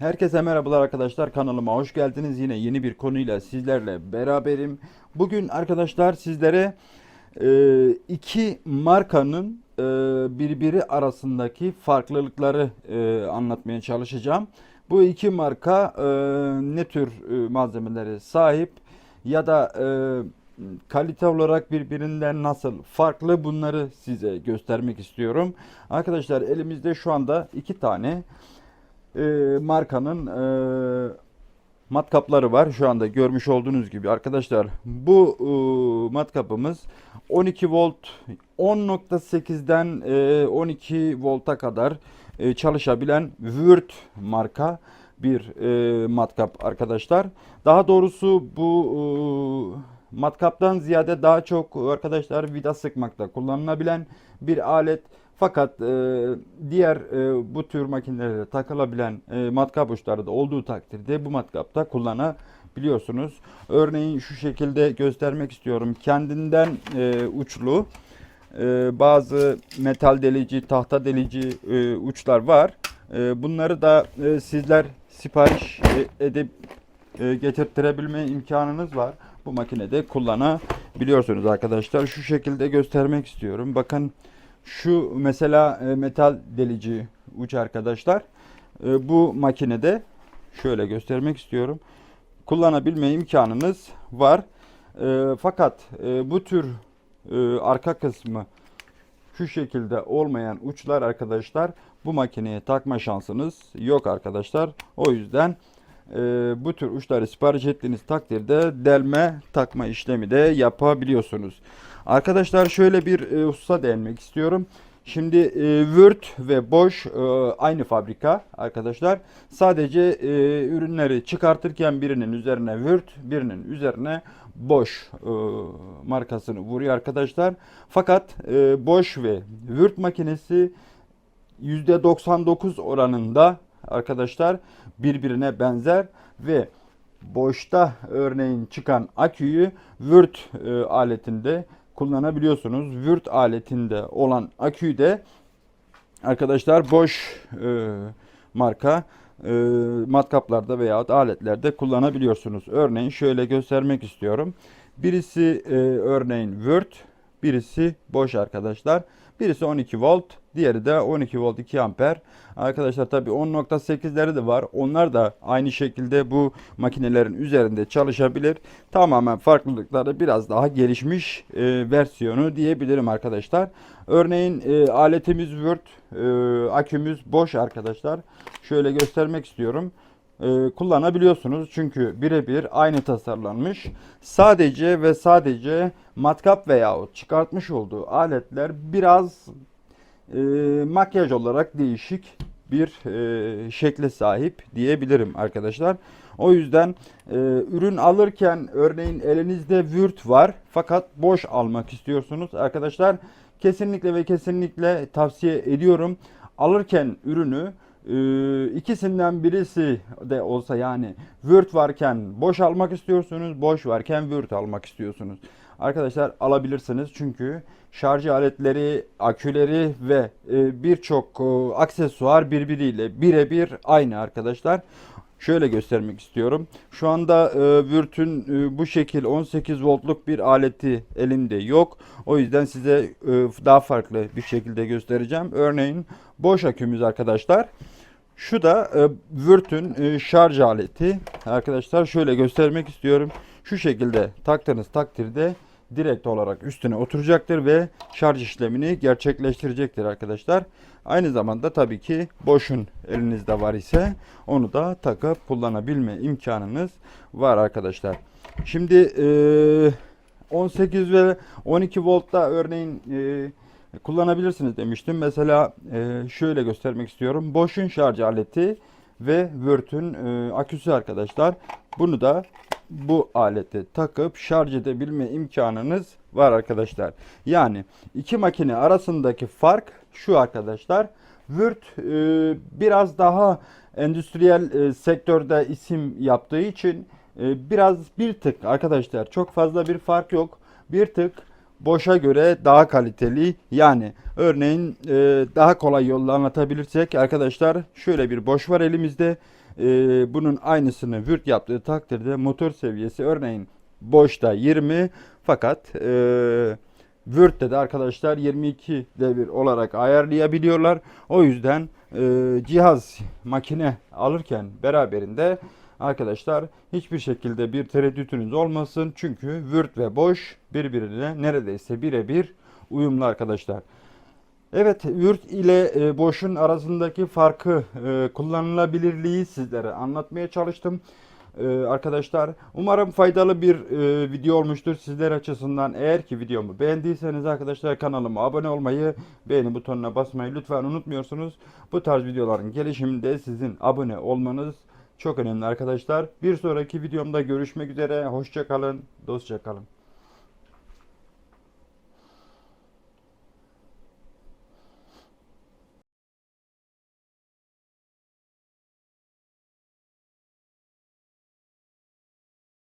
Herkese merhabalar arkadaşlar kanalıma hoş geldiniz. Yine yeni bir konuyla sizlerle beraberim. Bugün arkadaşlar sizlere e, iki markanın e, birbiri arasındaki farklılıkları e, anlatmaya çalışacağım. Bu iki marka e, ne tür e, malzemelere sahip ya da e, kalite olarak birbirinden nasıl farklı bunları size göstermek istiyorum. Arkadaşlar elimizde şu anda iki tane e, markanın e, matkapları var. Şu anda görmüş olduğunuz gibi arkadaşlar bu e, matkapımız 12 volt 10.8'den e, 12 volta kadar e, çalışabilen Würth marka bir e, matkap arkadaşlar. Daha doğrusu bu e, matkaptan ziyade daha çok arkadaşlar vida sıkmakta kullanılabilen bir alet. Fakat e, diğer e, bu tür makinelere takılabilen e, matkap uçları da olduğu takdirde bu matkapta kullanabiliyorsunuz. Örneğin şu şekilde göstermek istiyorum. Kendinden e, uçlu e, bazı metal delici, tahta delici e, uçlar var. E, bunları da e, sizler sipariş e, edip e, getirtirebilme imkanınız var. Bu makinede kullanabiliyorsunuz arkadaşlar. Şu şekilde göstermek istiyorum. Bakın şu mesela e, metal delici uç arkadaşlar. E, bu makinede şöyle göstermek istiyorum. Kullanabilme imkanınız var. E, fakat e, bu tür arka kısmı şu şekilde olmayan uçlar arkadaşlar bu makineye takma şansınız yok arkadaşlar. O yüzden e, bu tür uçları sipariş ettiğiniz takdirde delme takma işlemi de yapabiliyorsunuz. Arkadaşlar şöyle bir e, hususa değinmek istiyorum. Şimdi e, Würth ve Bosch e, aynı fabrika arkadaşlar. Sadece e, ürünleri çıkartırken birinin üzerine Würth, birinin üzerine Bosch e, markasını vuruyor arkadaşlar. Fakat e, Bosch ve Würth makinesi %99 oranında arkadaşlar birbirine benzer ve boşta örneğin çıkan aküyü Würth e, aletinde kullanabiliyorsunuz. Würth aletinde olan aküyü de arkadaşlar Bosch e, marka e, matkaplarda veya aletlerde kullanabiliyorsunuz. Örneğin şöyle göstermek istiyorum. Birisi e, örneğin Würth, birisi Bosch arkadaşlar. Birisi 12 volt, diğeri de 12 volt 2 amper. Arkadaşlar tabi 10.8'leri de var. Onlar da aynı şekilde bu makinelerin üzerinde çalışabilir. Tamamen farklılıkları biraz daha gelişmiş e, versiyonu diyebilirim arkadaşlar. Örneğin e, aletimiz Word, e, akümüz boş arkadaşlar. Şöyle göstermek istiyorum e, kullanabiliyorsunuz. Çünkü birebir aynı tasarlanmış. Sadece ve sadece matkap veyahut çıkartmış olduğu aletler biraz e, makyaj olarak değişik bir e, şekle sahip diyebilirim arkadaşlar. O yüzden e, ürün alırken örneğin elinizde Würth var fakat boş almak istiyorsunuz arkadaşlar. Kesinlikle ve kesinlikle tavsiye ediyorum. Alırken ürünü ee, ikisinden birisi de olsa yani Word varken boş almak istiyorsunuz, boş varken Word almak istiyorsunuz. Arkadaşlar alabilirsiniz çünkü şarj aletleri, aküleri ve e, birçok e, aksesuar birbiriyle birebir aynı arkadaşlar. Şöyle göstermek istiyorum. Şu anda e, Würth'ün e, bu şekil 18 voltluk bir aleti elimde yok. O yüzden size e, daha farklı bir şekilde göstereceğim. Örneğin boş akümüz arkadaşlar. Şu da e, Würth'ün e, şarj aleti. Arkadaşlar şöyle göstermek istiyorum. Şu şekilde taktığınız takdirde direkt olarak üstüne oturacaktır ve şarj işlemini gerçekleştirecektir arkadaşlar. Aynı zamanda tabii ki boşun elinizde var ise onu da takıp kullanabilme imkanınız var arkadaşlar. Şimdi e, 18 ve 12 voltta örneğin kullanabilirsiniz demiştim. Mesela şöyle göstermek istiyorum. Boşun şarj aleti ve e, aküsü arkadaşlar. Bunu da bu alete takıp şarj edebilme imkanınız var arkadaşlar. Yani iki makine arasındaki fark şu arkadaşlar. Word e, biraz daha endüstriyel e, sektörde isim yaptığı için e, biraz bir tık arkadaşlar çok fazla bir fark yok. Bir tık boşa göre daha kaliteli. Yani örneğin e, daha kolay yolla anlatabilirsek arkadaşlar şöyle bir boş var elimizde. E, bunun aynısını vürt yaptığı takdirde motor seviyesi örneğin boşta 20 fakat e, Word'de de arkadaşlar 22 devir olarak ayarlayabiliyorlar. O yüzden e, cihaz makine alırken beraberinde arkadaşlar hiçbir şekilde bir tereddütünüz olmasın. Çünkü Word ve Boş birbirine neredeyse birebir uyumlu arkadaşlar. Evet, Word ile e, Boş'un arasındaki farkı, e, kullanılabilirliği sizlere anlatmaya çalıştım. E, arkadaşlar, umarım faydalı bir video olmuştur sizler açısından. Eğer ki videomu beğendiyseniz arkadaşlar kanalıma abone olmayı, beğeni butonuna basmayı lütfen unutmuyorsunuz. Bu tarz videoların gelişiminde sizin abone olmanız çok önemli arkadaşlar. Bir sonraki videomda görüşmek üzere. Hoşça kalın, dostça kalın.